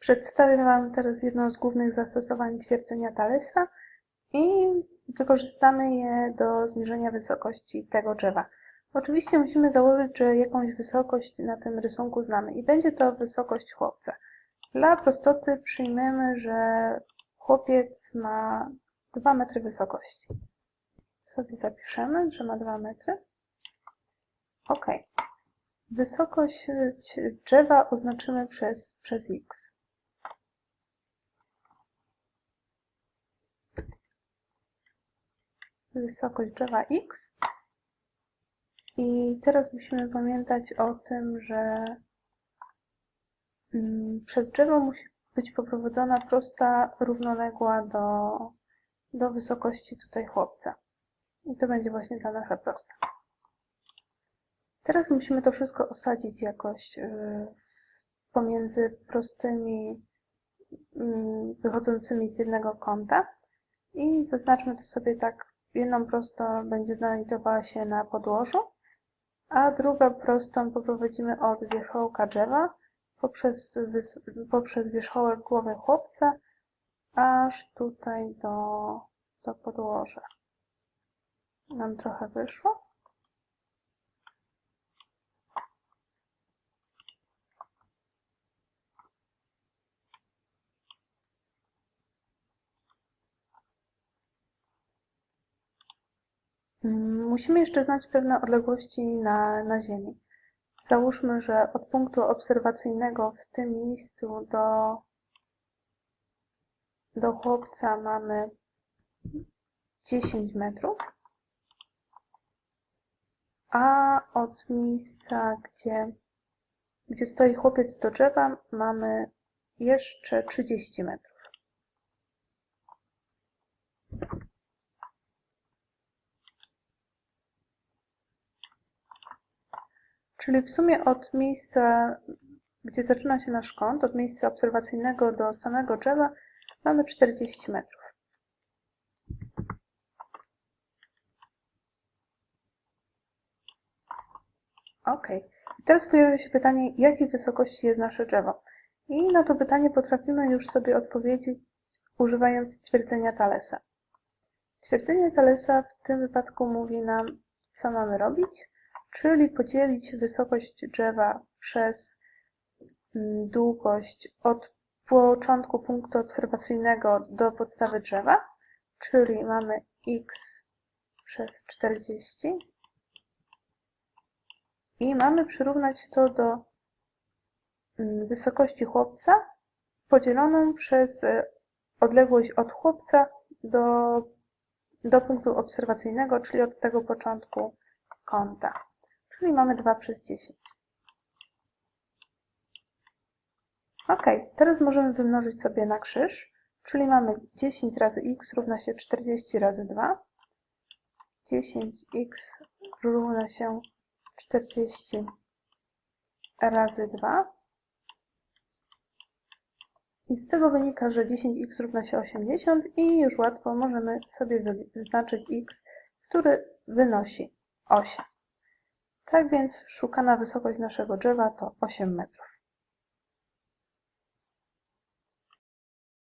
Przedstawię Wam teraz jedno z głównych zastosowań twierdzenia Thalesa i wykorzystamy je do zmierzenia wysokości tego drzewa. Oczywiście musimy założyć, że jakąś wysokość na tym rysunku znamy i będzie to wysokość chłopca. Dla prostoty przyjmiemy, że chłopiec ma 2 metry wysokości. Sobie zapiszemy, że ma 2 metry. Ok. Wysokość drzewa oznaczymy przez, przez x. Wysokość drzewa x. I teraz musimy pamiętać o tym, że mm, przez drzewo musi być poprowadzona prosta równoległa do, do wysokości tutaj chłopca. I to będzie właśnie ta nasza prosta. Teraz musimy to wszystko osadzić jakoś yy, pomiędzy prostymi yy, wychodzącymi z jednego kąta i zaznaczmy to sobie tak, jedną prostą będzie znajdowała się na podłożu, a druga prostą poprowadzimy od wierzchołka drzewa poprzez, poprzez wierzchołek głowy chłopca aż tutaj do, do podłoża. Nam trochę wyszło. Musimy jeszcze znać pewne odległości na, na Ziemi. Załóżmy, że od punktu obserwacyjnego w tym miejscu do, do chłopca mamy 10 metrów, a od miejsca, gdzie, gdzie stoi chłopiec do drzewa, mamy jeszcze 30 metrów. Czyli w sumie od miejsca, gdzie zaczyna się nasz kąt, od miejsca obserwacyjnego do samego drzewa, mamy 40 metrów. Ok. Teraz pojawia się pytanie, jakiej wysokości jest nasze drzewo? I na to pytanie potrafimy już sobie odpowiedzieć, używając twierdzenia Thalesa. Twierdzenie Thalesa w tym wypadku mówi nam, co mamy robić czyli podzielić wysokość drzewa przez mm, długość od początku punktu obserwacyjnego do podstawy drzewa, czyli mamy x przez 40 i mamy przyrównać to do mm, wysokości chłopca podzieloną przez e, odległość od chłopca do, do punktu obserwacyjnego, czyli od tego początku kąta czyli mamy 2 przez 10. Ok, teraz możemy wymnożyć sobie na krzyż, czyli mamy 10 razy x równa się 40 razy 2. 10x równa się 40 razy 2. I z tego wynika, że 10x równa się 80 i już łatwo możemy sobie wyznaczyć x, który wynosi 8. Tak więc szukana wysokość naszego drzewa to 8 metrów.